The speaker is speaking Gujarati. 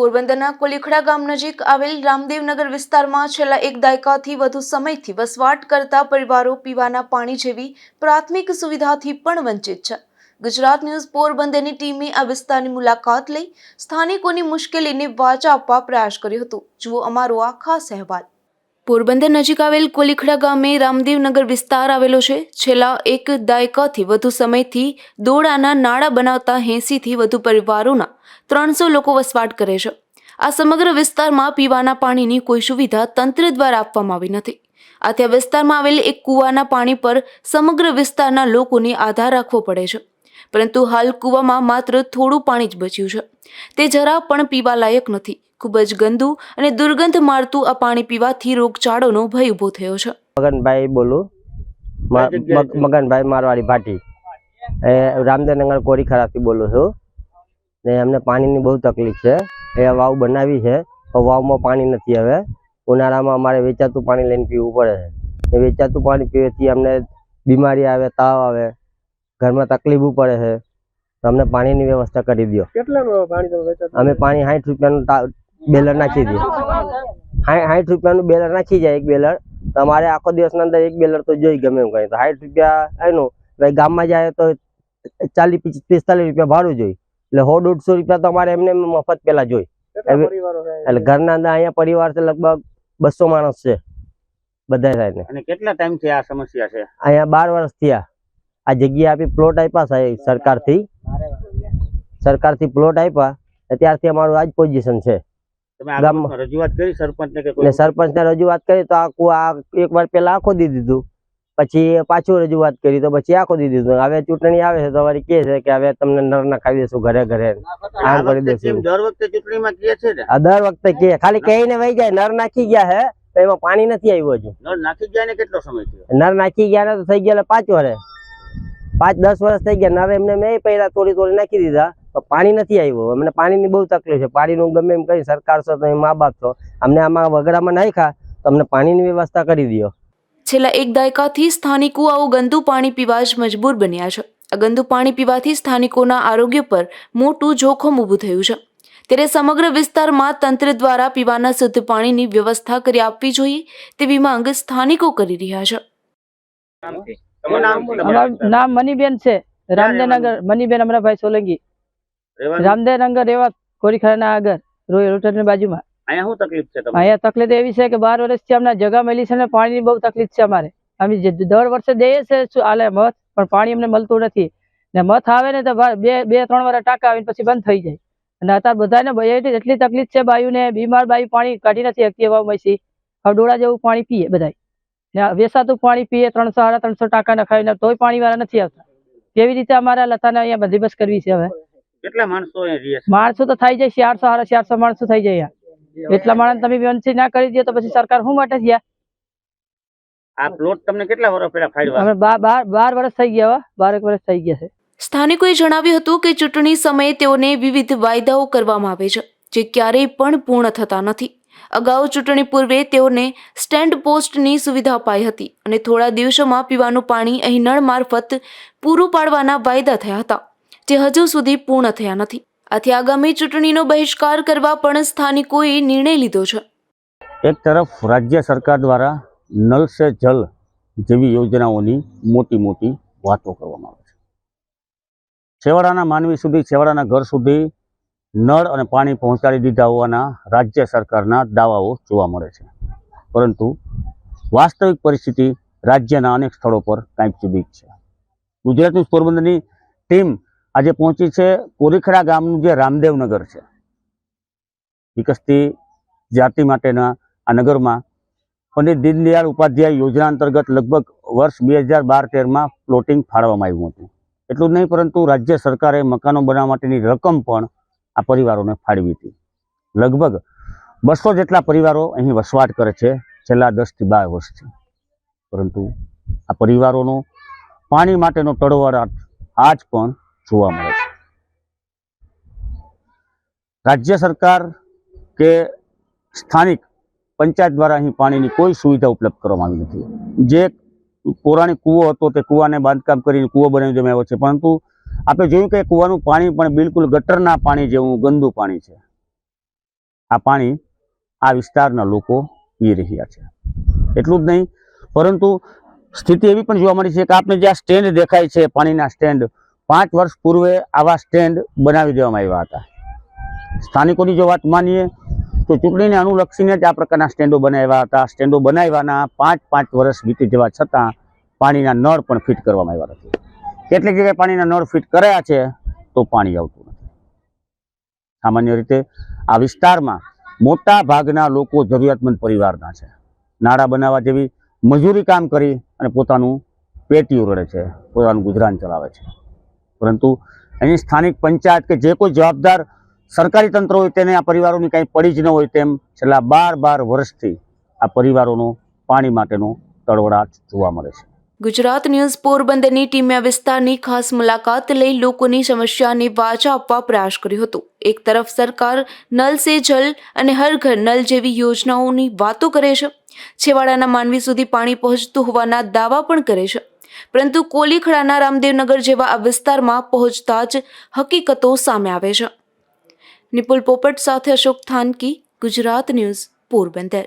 પોરબંદરના કોલીખડા ગામ નજીક આવેલ રામદેવનગર વિસ્તારમાં છેલ્લા એક દાયકાથી વધુ સમયથી વસવાટ કરતા પરિવારો પીવાના પાણી જેવી પ્રાથમિક સુવિધાથી પણ વંચિત છે. ગુજરાત ન્યૂઝ પોરબંદરની ટીમે આ વિસ્તારની મુલાકાત લઈ સ્થાનિકોની મુશ્કેલીને વાચા આપવા પ્રયાસ કર્યો હતો. જુઓ અમારો આ ખાસ અહેવાલ. પોરબંદર નજીક આવેલ કોલીખડા ગામે રામદેવનગર વિસ્તાર આવેલો છે. છેલ્લા એક દાયકાથી વધુ સમયથી દોડાના નાળા બનાવતા એંસીથી વધુ પરિવારોના ત્રણસો લોકો વસવાટ કરે છે. આ સમગ્ર વિસ્તારમાં પીવાના પાણીની કોઈ સુવિધા તંત્ર દ્વારા આપવામાં આવી નથી. આથી આ વિસ્તારમાં આવેલ એક કૂવાના પાણી પર સમગ્ર વિસ્તારના લોકોને આધાર રાખવો પડે છે. પરંતુ હાલ કૂવામાં માત્ર થોડું પાણી જ બચ્યું છે. તે જરા પણ પીવા લાયક નથી. ખૂબ જ ગંદુ અને દુર્ગંધ મારતું આ પાણી પીવાથી રોગચાળોનો ભય ઊભો થયો છે. મગનભાઈ બોલું. મગનભાઈ મારવાડી ભાટી. એ રામદેવનગર કોરી ખરાથી બોલું છું. ને અમને પાણીની બહુ તકલીફ છે. એ વાવ બનાવી છે. પણ વાવમાં પાણી નથી હવે. ઉનાળામાં અમારે વેચાતું પાણી લઈને પીવું પડે છે. એ વેચાતું પાણી પીવાથી અમને બીમારી આવે તાવ આવે. ઘરમાં તકલીફો પડે છે. તો અમને પાણીની વ્યવસ્થા કરી દો કેટલાનું પાણી તમે વેચાતું? અમે પાણી સાઠ રૂપિયાનું બેલર નાખી દઈએ સાઠ રૂપિયાનું બેલર નાખી જાય એક બેલર. તમારે આખો દિવસના અંદર એક બેલર તો જોઈ ગમે એમ કઈ. તો સાઠ રૂપિયા એનું ભાઈ ગામમાં જાય તો ચાલીસ પિસ્તાલીસ રૂપિયા ભાડું જોઈ. એટલે સો દોઢસો રૂપિયા તમારે એમને મફત પેલા જોઈ. એટલે ઘરના અંદર અહીંયા પરિવાર છે લગભગ બસો માણસ છે બધા થઈને અને કેટલા ટાઈમથી આ સમસ્યા છે? અહીંયા બાર વર્ષ થયા. આ જગ્યા આપી પ્લોટ આપ્યા સાહેબ સરકારથી. સરકારથી પ્લોટ આપ્યા. ત્યારથી અમારું આ જ પોઝિશન છે. રજૂઆત કરી કે સરપંચને રજૂઆત કરી તો આખું આ એક વાર પેલા આખો દી દીધું. પછી પાછું રજૂઆત કરી તો પછી આખો દી દીધું. હવે ચૂંટણી આવે છે તો વળી કે છે કે હવે તમને નર નખાવી દેશું ઘરે ઘરે. આ આમ કરી દેશું દર વખતે ચૂંટણીમાં કે છે ને? દર વખતે કે ખાલી કહીને વહી જાય. નર નાખી ગયા હે તો એમાં પાણી નથી આવ્યું હજુ. નર નાખી ગયા ને કેટલો સમય થયો? નર નાખી ગયા ને તો થઈ ગયા પાંચ વર્ષ પાંચ દસ વર્ષ થઈ ગયા. નર એમને મેં પહેલા તોડી તોડી નાખી દીધા. પણ પાણી નથી આવ્યું અમને પાણીની બહુ તકલીફ છે. પાણીનું ગમે એમ કહી સરકાર છો તમે મા બાપ છો અમને આમાં વગડામાં નાખ્યા તો અમને પાણીની વ્યવસ્થા કરી દો છેલ્લા એક દાયકાથી સ્થાનિકો આવું ગંદુ પાણી પીવા જ મજબૂર બન્યા છે. આ ગંદુ પાણી પીવાથી સ્થાનિકોના આરોગ્ય પર મોટું જોખમ ઊભું થયું છે. ત્યારે સમગ્ર વિસ્તારમાં તંત્ર દ્વારા પીવાના શુદ્ધ પાણીની વ્યવસ્થા કરી આપવી જોઈએ તેવી માંગ સ્થાનિકો કરી રહ્યા છે. નામ મનીબેન છે. રામદેનગર મનીબેન અમરાભાઈ સોલંકી. રહેવાનું? રામદેવનગર રેવા કોરીખરાના આગળ રોય રોટરની બાજુમાં. અહીંયા શું તકલીફ છે તમને? અહીંયા તકલીફ એવી છે કે બાર વર્ષથી અમને જગા મળી છે ને પાણીની બહુ તકલીફ છે અમારે. અમે જે દર વર્ષે દઈએ છે શું હાલે મત પણ પાણી અમને મળતું નથી. ને મત આવે ને તો બે બે ત્રણ વાર ટાંકા આવીને પછી બંધ થઈ જાય. અને અત્યારે બધાને એટલી તકલીફ છે બાયુને બીમાર બાયુ પાણી કાઢી નથી શકતી એવા મસી હવે ડોળા જેવું પાણી પીએ બધા ને વેસાતું પાણી પીએ ત્રણસો સાડા ત્રણસો ટાંકા નખાવીને તોય પાણી વાળા નથી આવતા. કેવી રીતે અમારે લતાને અહીંયા બધી બસ કરવી છે હવે? કેટલા માણસો રહે માણસો તો થઈ જાય ચારસો સાડા ચારસો માણસો થઈ જાય એટલા માણસ તમે વંચી ના કરી દો તો પછી સરકાર શું માટે થયા? આ પ્લોટ તમને કેટલા વર્ષ પહેલા ફાડવા અમે બાર બાર બાર વર્ષ થઈ ગયા હવે બારેક વર્ષ થઈ ગયા છે. સ્થાનિકોએ જણાવ્યું હતું કે ચૂંટણી સમયે તેઓને વિવિધ વાયદાઓ કરવામાં આવે છે જે ક્યારેય પણ પૂર્ણ થતા નથી. અગાઉ ચૂંટણી પૂર્વે તેઓને સ્ટેન્ડ પોસ્ટની સુવિધા અપાઈ હતી અને થોડા દિવસોમાં પીવાનું પાણી અહીં નળ મારફત પૂરું પાડવાના વાયદા થયા હતા. જે હજુ સુધી પૂર્ણ થયા નથી. આથી આગામી ચૂંટણીનો બહિષ્કાર કરવા પણ સ્થાનિકોએ નિર્ણય લીધો છે. એક તરફ રાજ્ય સરકાર દ્વારા નલ સે જલ જેવી યોજનાઓની મોટી મોટી વાતો કરવામાં આવે છે. છેવાડાના માનવી સુધી, છેવાડાના ઘર સુધી નળ અને પાણી પહોંચાડી દીધા હોવાના રાજ્ય સરકારના દાવાઓ જોવા મળે છે. પરંતુ વાસ્તવિક પરિસ્થિતિ રાજ્યના અનેક સ્થળો પર કાંઈક જુદી છે. ગુજરાતની પોરબંદરની ટીમ આજે પહોંચી છે કોરીખડા ગામનું જે રામદેવનગર છે. વિકસતી જાતિ માટેના આ નગરમાં પંડિત દીનદયાળ ઉપાધ્યાય યોજના અંતર્ગત લગભગ વર્ષ બે હજાર બાર તેરમાં પ્લોટિંગ ફાળવવામાં આવ્યું હતું. એટલું જ નહીં, પરંતુ રાજ્ય સરકારે મકાનો બનાવવા માટેની રકમ પણ આ પરિવારોને ફાળવી હતી. લગભગ બસો જેટલા પરિવારો અહીં વસવાટ કરે છે, છેલ્લા દસથી બાર વર્ષથી પરંતુ આ પરિવારોનો પાણી માટેનો તડવડાટ આજ પણ જોવા મળે છે. રાજ્ય સરકાર કે સ્થાનિક પંચાયત દ્વારા અહીં પાણીની કોઈ સુવિધા ઉપલબ્ધ કરવામાં આવી નથી. જે પૌરાણિક કૂવો હતો તે કૂવાને બાંધકામ કરીને કૂવો બનાવી દેવામાં આવ્યો છે. પરંતુ આપણે જોયું કે કૂવાનું પાણી પણ બિલકુલ ગટરના પાણી જેવું ગંદુ પાણી છે. આ પાણી આ વિસ્તારના લોકો પી રહ્યા છે. એટલું જ નહીં, પરંતુ સ્થિતિ એવી પણ જોવા મળી છે કે આપને જે સ્ટેન્ડ દેખાય છે, પાણીના સ્ટેન્ડ પાંચ વર્ષ પૂર્વે આવા સ્ટેન્ડ બનાવી દેવામાં આવ્યા હતા. સ્થાનિકોની જો વાત માનીએ, તો ચૂંટણીને અનુલક્ષીને જ આ પ્રકારના સ્ટેન્ડો બનાવ્યા હતા. સ્ટેન્ડો બનાવ્યાના પાંચ પાંચ વર્ષ વીતી જવા છતાં પાણીના નળ પણ ફિટ કરવામાં આવ્યા નથી. કેટલીક જગ્યાએ પાણીના નળ ફિટ કર્યા છે, તો પાણી આવતું નથી. સામાન્ય રીતે આ વિસ્તારમાં મોટા ભાગના લોકો જરૂરિયાતમંદ પરિવારના છે. નાળા બનાવવા જેવી મજૂરી કામ કરી અને પોતાનું પેટીયું રડે છે, પોતાનું ગુજરાન ચલાવે છે. પરંતુ અહીં સ્થાનિક પંચાયત કે જે કોઈ જવાબદાર સરકારી તંત્ર હોય તેને આ પરિવારોની કાંઈ પડી જ ન હોય તેમ છેલ્લા બાર બાર વર્ષથી આ પરિવારોનો પાણી માટેનો તળવડાટ જોવા મળે છે. ગુજરાત ન્યૂઝ પોરબંદરની ટીમે આ વિસ્તારની ખાસ મુલાકાત લઈ લોકોની સમસ્યાને વાચા આપવા પ્રયાસ કર્યો હતો. એક તરફ સરકાર નલ સે જલ અને હર ઘર નલ જેવી યોજનાઓની વાતો કરે છે. છેવાડાના માનવી સુધી પાણી પહોંચતું હોવાના દાવા પણ કરે છે. પરંતુ કોલીખડાના રામદેવનગર જેવા આ વિસ્તારમાં પહોંચતા જ હકીકતો સામે આવે છે. નિપુલ પોપટ સાથે અશોક થાનકી, ગુજરાત ન્યૂઝ, પોરબંદર.